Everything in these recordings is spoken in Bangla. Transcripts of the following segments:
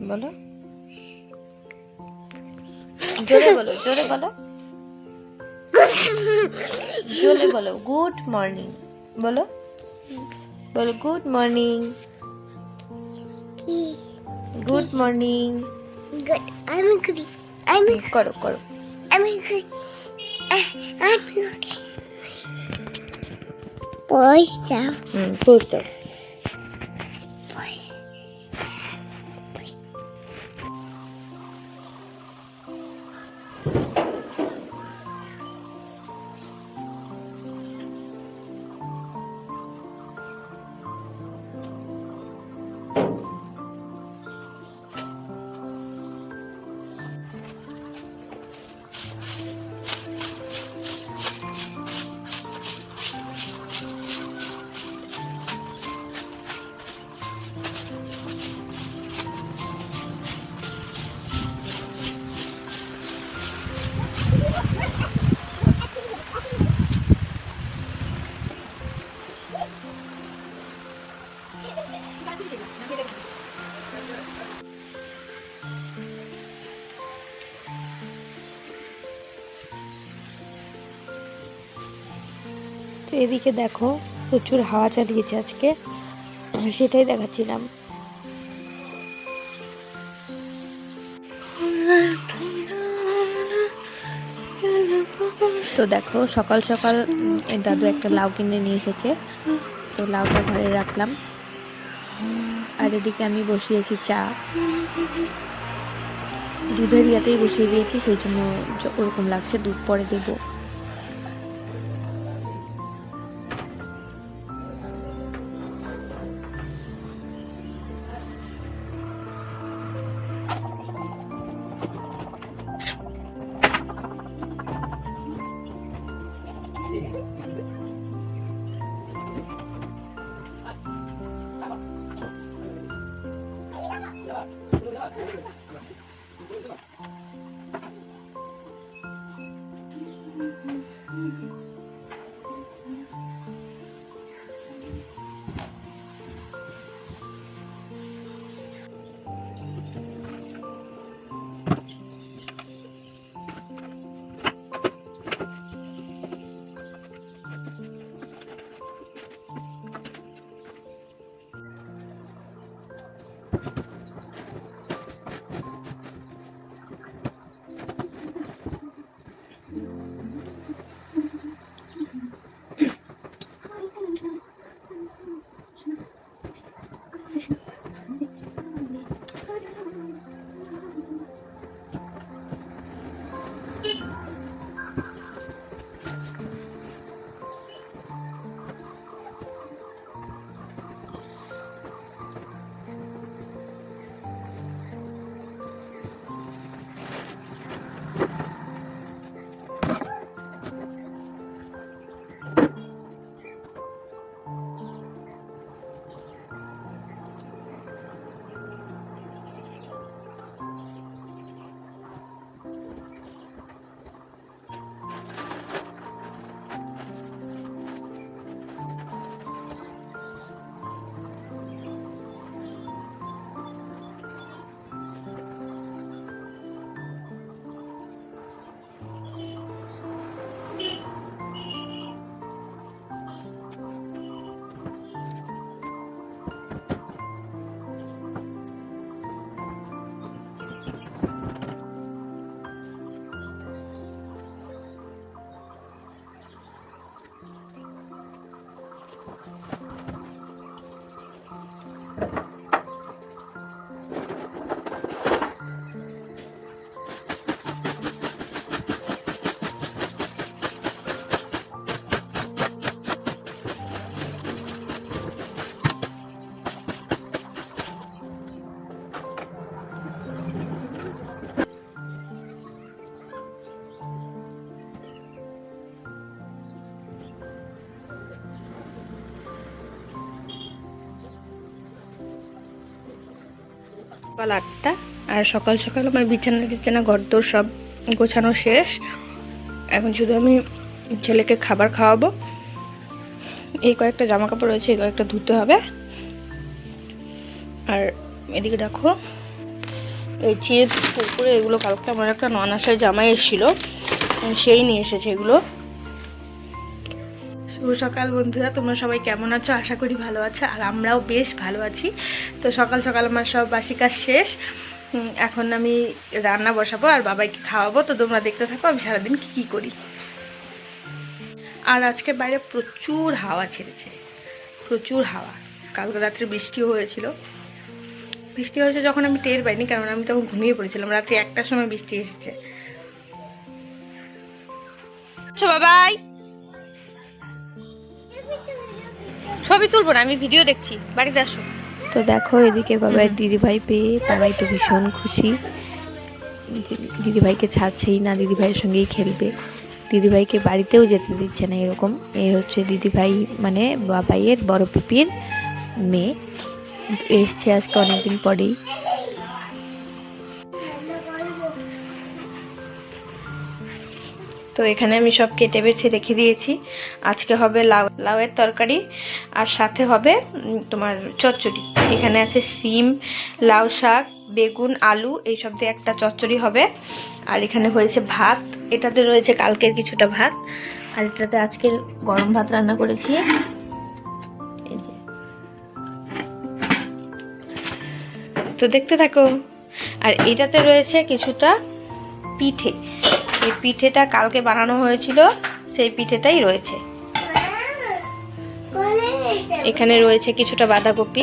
বলো জোরে বলো জোরে বলো জোরে বলো গুড মর্নিং বলো বলো good morning good morning Good. I'm good. I'm করো করো good. Uh, I'm good. Hmm pose এদিকে দেখো প্রচুর হাওয়া চালিয়েছে আজকে, সেটাই দেখাচ্ছিলাম। তো দেখো, সকাল সকাল দাদু একটা লাউ কিনে নিয়ে এসেছে, তো লাউটা ঘরে রাখলাম। আর এদিকে আমি বসিয়েছি চা। দুধের ইয়াতেই বসিয়ে দিয়েছি, সেই জন্য ওরকম লাগছে, দুধ পরে দেবো। সকাল আটটা, আর সকাল সকাল আমার বিছানা টিছানা ঘর দোর সব গোছানো শেষ। এখন শুধু আমি ছেলেকে খাবার খাওয়াবো। এই কয়েকটা জামা কাপড় রয়েছে, এই কয়েকটা ধুতে হবে। আর এদিকে দেখো, এই চিপস কুরকুরে, এগুলো কালকে আমার একটা নন আসার জামাই এসেছিল, সেই নিয়ে এসেছে এগুলো। শুভ সকাল বন্ধুরা, তোমরা সবাই কেমন আছো? আশা করি ভালো আছো, আর আমরাও বেশ ভালো আছি। তো সকাল সকাল আমার সব বাসি কাজ শেষ। এখন আমি রান্না বসাবো আর বাবাইকে খাওয়াবো। তো তোমরা দেখতে থাকো, আমি সারাদিন কী কী করি। আর আজকে বাইরে প্রচুর হাওয়া ছেড়েছে, প্রচুর হাওয়া। কালকে রাত্রে বৃষ্টিও হয়েছিল। বৃষ্টি হয়েছে যখন আমি টের পাইনি, কারণ আমি তখন ঘুমিয়ে পড়েছিলাম। রাত্রে একটার সময় বৃষ্টি এসেছে। বাবাই! ছবি তুলবো না আমি ভিডিও দেখছি। বাড়িতে আসো। তো দেখো এদিকে বাবার দিদিভাই পেয়ে বাবাই তো ভীষণ খুশি। দিদিভাইকে ছাড়ছেই না দিদিভাইয়ের সঙ্গেই খেলবে। দিদিভাইকে বাড়িতেও যেতে দিচ্ছে না এরকম। এ হচ্ছে দিদিভাই মানে বাবাইয়ের বড় পিপির মেয়ে। এসছে আজকে অনেকদিন পরেই। তো এখানে আমি সব কেটে বেছে রেখে দিয়েছি। আজকে হবে লাউ, লাউয়ের তরকারি আর সাথে হবে তোমার চচ্চড়ি। এখানে আছে সিম, লাউ শাক, বেগুন, আলু এইসব দিয়ে একটা চচ্চড়ি হবে। আর এখানে হয়েছে ভাত। এটাতে রয়েছে কালকের কিছুটা ভাত। আর এটাতে আজকের গরম ভাত রান্না করেছি। তো দেখতে থাকো। আর এটাতে রয়েছে কিছুটা পিঠে। এই পিঠেটা কালকে বানানো হয়েছিল সেই পিঠেটাই রয়েছে এখানে রয়েছে কিছুটা বাঁধাকপি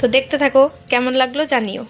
তো দেখতে থাকো কেমন লাগল জানিও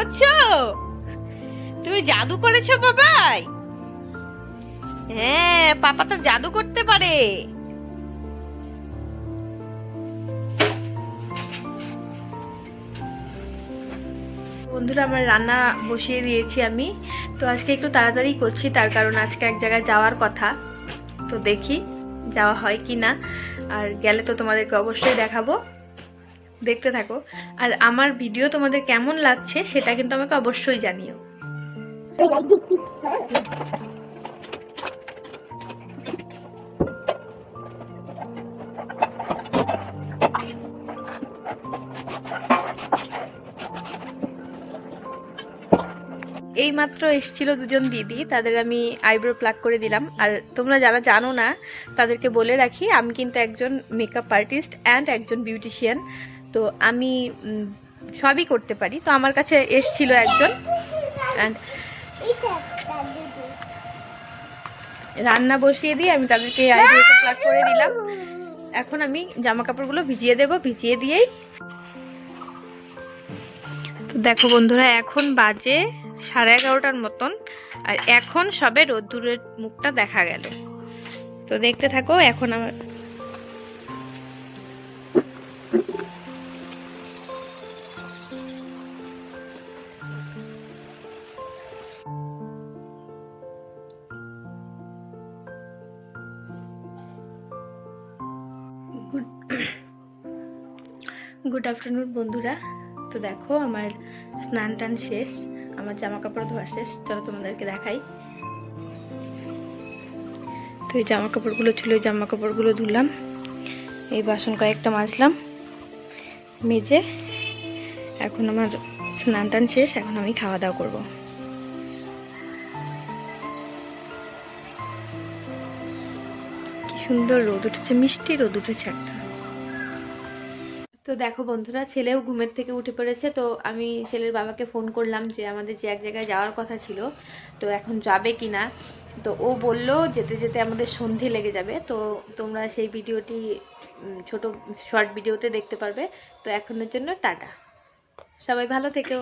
করছ? তুমি জাদু করেছ বাবাই। হ্যাঁ পাপা তো জাদু করতে পারে। বন্ধুরা, আমার রান্না বসিয়ে দিয়েছি আমি। তো আজকে একটু তাড়াতাড়ি করছি, তার কারণ আজকে এক জায়গায় যাওয়ার কথা। তো দেখি, যাওয়া হয় কি না আর গেলে তো তোমাদেরকে অবশ্যই দেখাবো। দেখতে থাকো। আর আমার ভিডিও তোমাদের কেমন লাগছে সেটা কিন্তু আমাকে অবশ্যই জানিও। এই মাত্র এসেছিল দুজন দিদি, তাদের আমি আইব্রো প্লাক করে দিলাম। আর তোমরা যারা জানো না, তাদেরকে বলে রাখি, আমি কিন্তু একজন মেকআপ আর্টিস্ট অ্যান্ড একজন বিউটিশিয়ান তো আমি সবই করতে পারি। তো আমার কাছে এসছিল একজন। অ্যান্ড রান্না বসিয়ে দিয়ে আমি তাদেরকে করে দিলাম। এখন আমি জামা কাপড়গুলো ভিজিয়ে দেব। ভিজিয়ে দিয়েই তো দেখো বন্ধুরা, এখন বাজে সাড়ে এগারোটার মতন। আর এখন সবে রোদ্দুরের মুখটা দেখা গেল। তো দেখতে থাকো, এখন আমার গুড গুড আফটারনুন বন্ধুরা। তো দেখো, আমার স্নান টান শেষ, আমার জামা কাপড় ধোয়া শেষ। চলো তোমাদেরকে দেখাই। তো এই জামা কাপড়গুলো ছিল ওই জামা কাপড়গুলো ধুলাম। এই বাসন কয়েকটা মাজলাম, মেজে। এখন আমার স্নান টান শেষ, এখন আমি খাওয়া দাওয়া করব। সুন্দর রোদ উঠেছে, মিষ্টি রোদ উঠেছে একটা। তো দেখো বন্ধুরা, ছেলেও ঘুমের থেকে উঠে পড়েছে, তো আমি ছেলের বাবাকে ফোন করলাম যে আমাদের যে এক জায়গায় যাওয়ার কথা ছিল, তো এখন যাবে কি না? তো ও বলল যেতে যেতে আমাদের সন্ধে লেগে যাবে, তো তোমরা সেই ভিডিওটি ছোট শর্ট ভিডিওতে দেখতে পারবে। তো এখনের জন্য টাটা। সবাই ভালো থেকো।